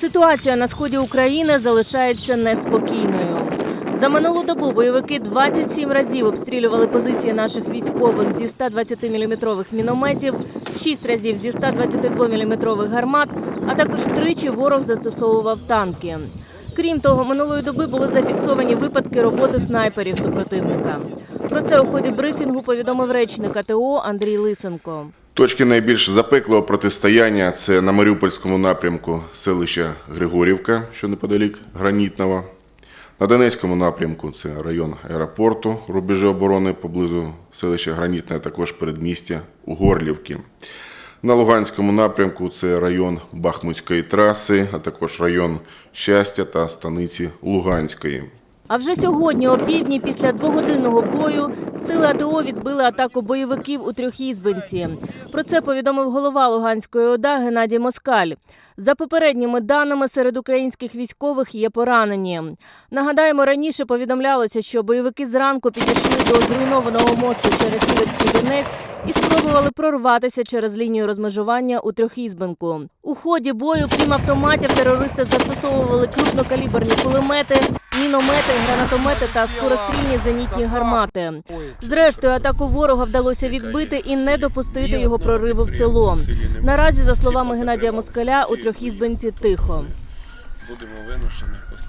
Ситуація на сході України залишається неспокійною. За минулу добу бойовики 27 разів обстрілювали позиції наших військових зі 120-мм мінометів, 6 разів зі 122-мм гармат, а також тричі ворог застосовував танки. Крім того, минулої доби були зафіксовані випадки роботи снайперів супротивника. Про це у ході брифінгу повідомив речник АТО Андрій Лисенко. Точки найбільш запеклого протистояння це на Маріупольському напрямку селища Григорівка, що неподалік Гранітного. На Донецькому напрямку це район аеропорту, рубежі оборони поблизу селища Гранітне, а також передмістя Угорлівки. На Луганському напрямку це район Бахмутської траси, а також район Щастя та станиці Луганської. А вже сьогодні, о півдні, після двогодинного бою, сили АТО відбили атаку бойовиків у Трьохізбинці. Про це повідомив голова Луганської ОДА Геннадій Москаль. За попередніми даними, серед українських військових є поранені. Нагадаємо, раніше повідомлялося, що бойовики зранку підійшли до зруйнованого мосту через Сіверський Донець і спробували прорватися через лінію розмежування у Трьохізбинку. У ході бою, крім автоматів, терористи застосовували крупнокаліберні кулемети, міномети, гранатомети та скорострільні зенітні гармати. Зрештою, атаку ворога вдалося відбити і не допустити його прориву в село. Наразі, за словами Геннадія Москаля, у Трьохізбинці тихо. Будемо вимушені постійно